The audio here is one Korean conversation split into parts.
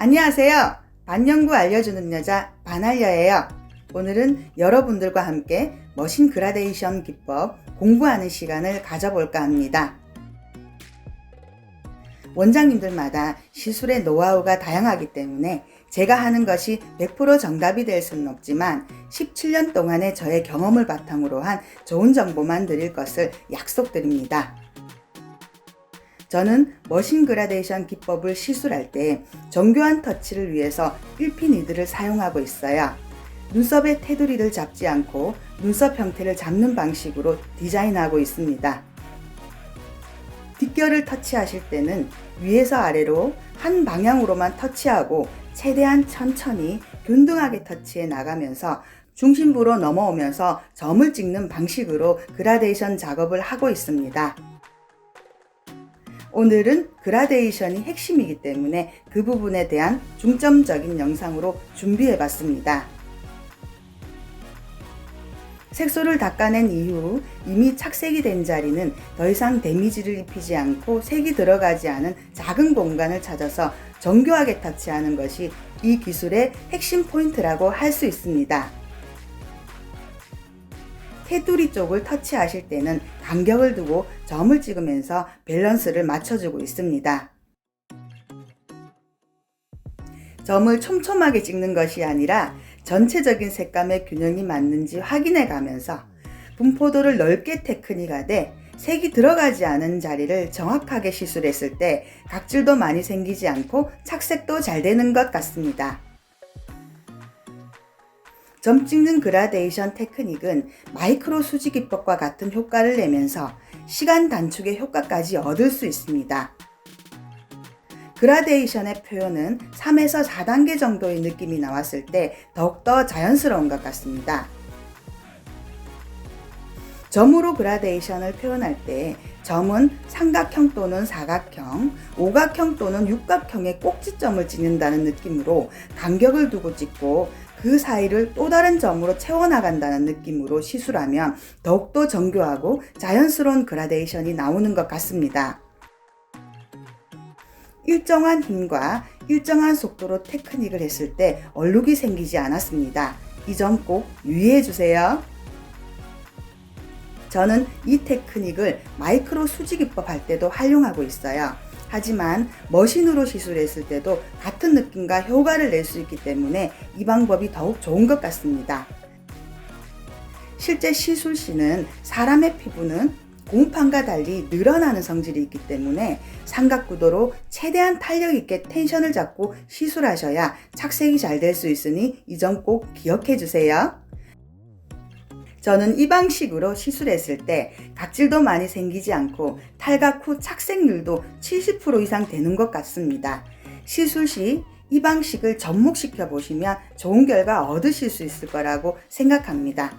안녕하세요. 반영구 알려주는 여자 반알려예요. 오늘은 여러분들과 함께 머신 그라데이션 기법 공부하는 시간을 가져볼까 합니다. 원장님들마다 시술의 노하우가 다양하기 때문에 제가 하는 것이 100% 정답이 될 수는 없지만 17년 동안의 저의 경험을 바탕으로 한 좋은 정보만 드릴 것을 약속드립니다. 저는 머신 그라데이션 기법을 시술할 때 정교한 터치를 위해서 1핀 니드를 사용하고 있어요. 눈썹의 테두리를 잡지 않고 눈썹 형태를 잡는 방식으로 디자인하고 있습니다. 뒷결을 터치하실 때는 위에서 아래로 한 방향으로만 터치하고 최대한 천천히 균등하게 터치해 나가면서 중심부로 넘어오면서 점을 찍는 방식으로 그라데이션 작업을 하고 있습니다. 오늘은 그라데이션이 핵심이기 때문에 그 부분에 대한 중점적인 영상으로 준비해 봤습니다. 색소를 닦아낸 이후 이미 착색이 된 자리는 더 이상 데미지를 입히지 않고 색이 들어가지 않은 작은 공간을 찾아서 정교하게 터치하는 것이 이 기술의 핵심 포인트라고 할 수 있습니다. 테두리 쪽을 터치하실 때는 간격을 두고 점을 찍으면서 밸런스를 맞춰주고 있습니다. 점을 촘촘하게 찍는 것이 아니라 전체적인 색감의 균형이 맞는지 확인해 가면서 분포도를 넓게 테크닉하되 색이 들어가지 않은 자리를 정확하게 시술했을 때 각질도 많이 생기지 않고 착색도 잘 되는 것 같습니다. 점 찍는 그라데이션 테크닉은 마이크로 수지 기법과 같은 효과를 내면서 시간 단축의 효과까지 얻을 수 있습니다. 그라데이션의 표현은 3에서 4단계 정도의 느낌이 나왔을 때 더욱더 자연스러운 것 같습니다. 점으로 그라데이션을 표현할 때 점은 삼각형 또는 사각형, 오각형 또는 육각형의 꼭지점을 찍는다는 느낌으로 간격을 두고 찍고 그 사이를 또 다른 점으로 채워나간다는 느낌으로 시술하면 더욱더 정교하고 자연스러운 그라데이션이 나오는 것 같습니다. 일정한 힘과 일정한 속도로 테크닉을 했을 때 얼룩이 생기지 않았습니다. 이 점 꼭 유의해 주세요. 저는 이 테크닉을 마이크로 수지기법 할 때도 활용하고 있어요. 하지만 머신으로 시술했을 때도 같은 느낌과 효과를 낼 수 있기 때문에 이 방법이 더욱 좋은 것 같습니다. 실제 시술 시는 사람의 피부는 고무판과 달리 늘어나는 성질이 있기 때문에 삼각구도로 최대한 탄력 있게 텐션을 잡고 시술하셔야 착색이 잘 될 수 있으니 이 점 꼭 기억해 주세요. 저는 이 방식으로 시술했을 때 각질도 많이 생기지 않고 탈각 후 착색률도 70% 이상 되는 것 같습니다. 시술 시 이 방식을 접목시켜 보시면 좋은 결과 얻으실 수 있을 거라고 생각합니다.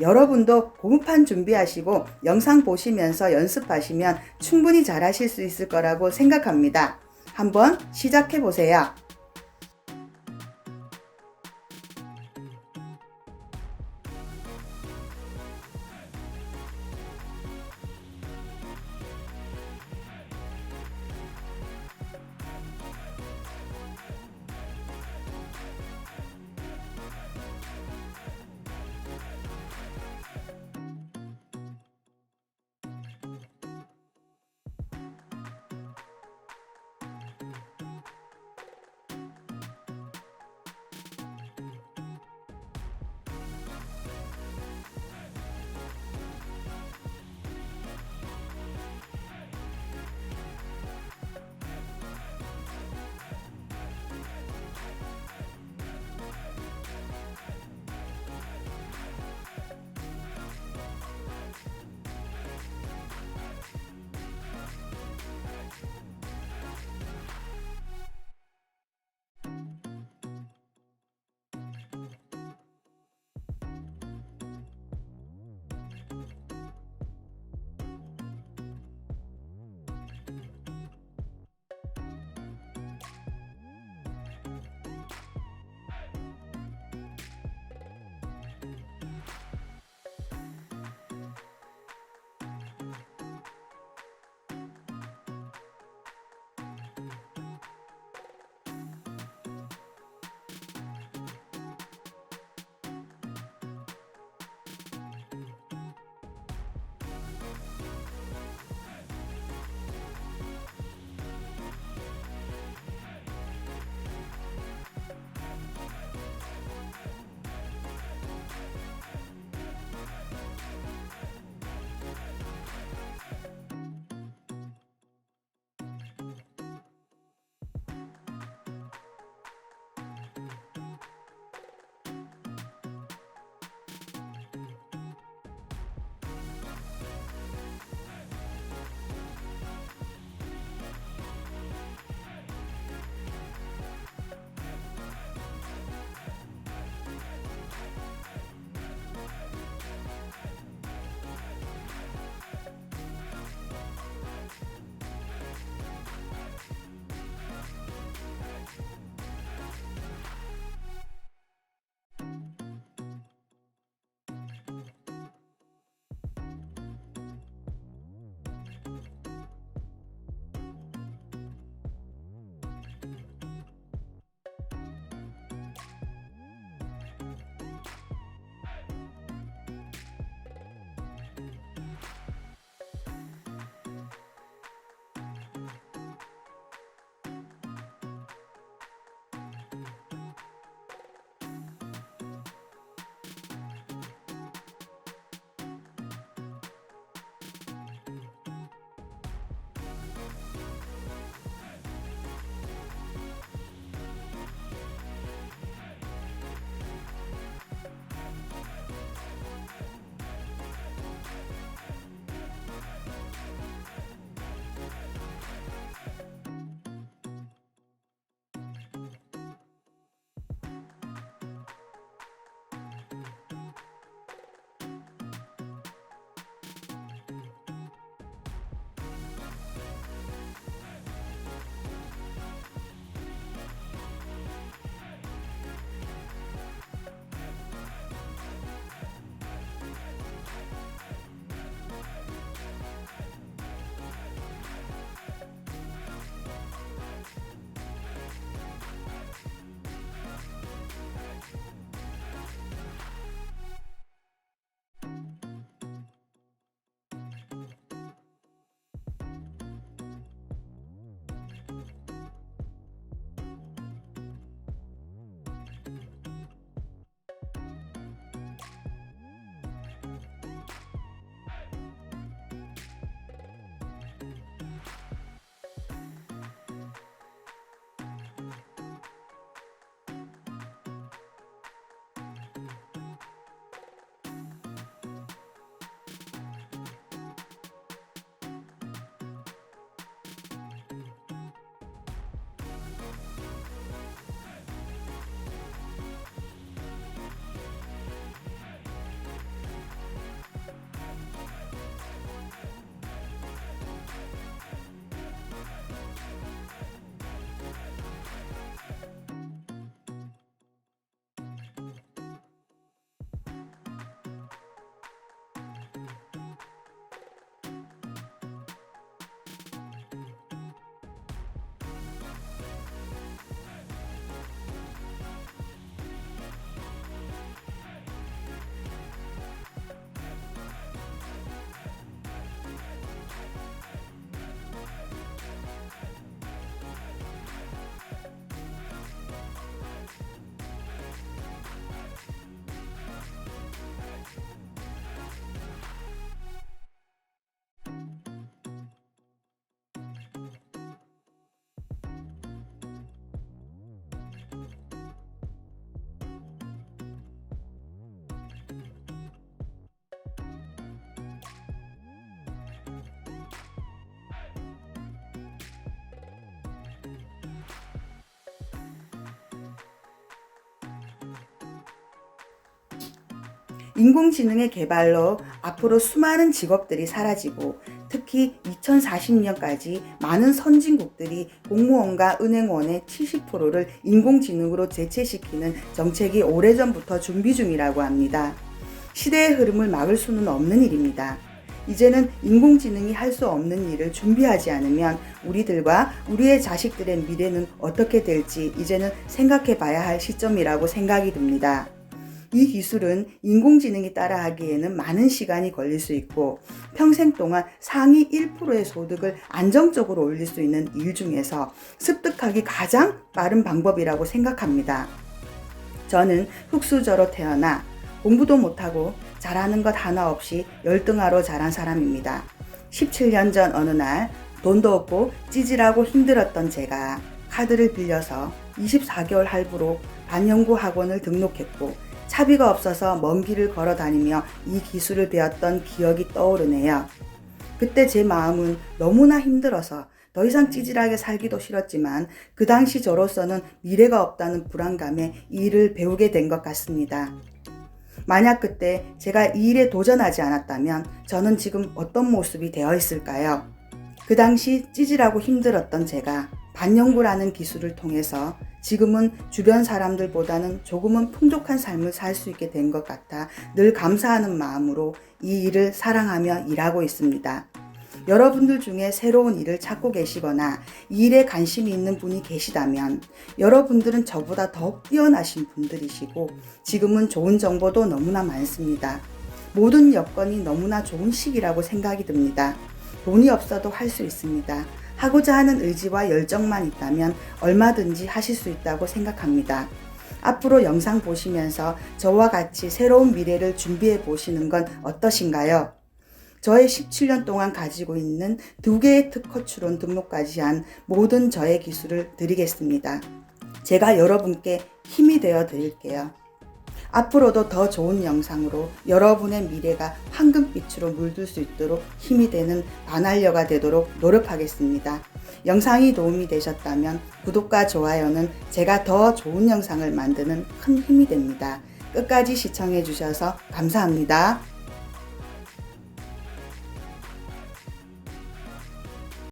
여러분도 고무판 준비하시고 영상 보시면서 연습하시면 충분히 잘하실 수 있을 거라고 생각합니다. 한번 시작해 보세요. 인공지능의 개발로 앞으로 수많은 직업들이 사라지고 특히 2040년까지 많은 선진국들이 공무원과 은행원의 70%를 인공지능으로 대체시키는 정책이 오래전부터 준비 중이라고 합니다. 시대의 흐름을 막을 수는 없는 일입니다. 이제는 인공지능이 할 수 없는 일을 준비하지 않으면 우리들과 우리의 자식들의 미래는 어떻게 될지 이제는 생각해 봐야 할 시점이라고 생각이 듭니다. 이 기술은 인공지능이 따라하기에는 많은 시간이 걸릴 수 있고 평생 동안 상위 1%의 소득을 안정적으로 올릴 수 있는 일 중에서 습득하기 가장 빠른 방법이라고 생각합니다. 저는 흙수저로 태어나 공부도 못하고 잘하는 것 하나 없이 열등하로 자란 사람입니다. 17년 전 어느 날 돈도 없고 찌질하고 힘들었던 제가 카드를 빌려서 24개월 할부로 반영구 학원을 등록했고 차비가 없어서 먼 길을 걸어 다니며 이 기술을 배웠던 기억이 떠오르네요. 그때 제 마음은 너무나 힘들어서 더 이상 찌질하게 살기도 싫었지만 그 당시 저로서는 미래가 없다는 불안감에 이 일을 배우게 된 것 같습니다. 만약 그때 제가 이 일에 도전하지 않았다면 저는 지금 어떤 모습이 되어 있을까요? 그 당시 찌질하고 힘들었던 제가 반영구라는 기술을 통해서 지금은 주변 사람들보다는 조금은 풍족한 삶을 살 수 있게 된 것 같아 늘 감사하는 마음으로 이 일을 사랑하며 일하고 있습니다. 여러분들 중에 새로운 일을 찾고 계시거나 이 일에 관심이 있는 분이 계시다면 여러분들은 저보다 더 뛰어나신 분들이시고 지금은 좋은 정보도 너무나 많습니다. 모든 여건이 너무나 좋은 시기라고 생각이 듭니다. 돈이 없어도 할 수 있습니다. 하고자 하는 의지와 열정만 있다면 얼마든지 하실 수 있다고 생각합니다. 앞으로 영상 보시면서 저와 같이 새로운 미래를 준비해 보시는 건 어떠신가요? 저의 17년 동안 가지고 있는 두 개의 특허 추론 등록까지 한 모든 저의 기술을 드리겠습니다. 제가 여러분께 힘이 되어 드릴게요. 앞으로도 더 좋은 영상으로 여러분의 미래가 황금빛으로 물들 수 있도록 힘이 되는 반알려가 되도록 노력하겠습니다. 영상이 도움이 되셨다면 구독과 좋아요는 제가 더 좋은 영상을 만드는 큰 힘이 됩니다. 끝까지 시청해 주셔서 감사합니다.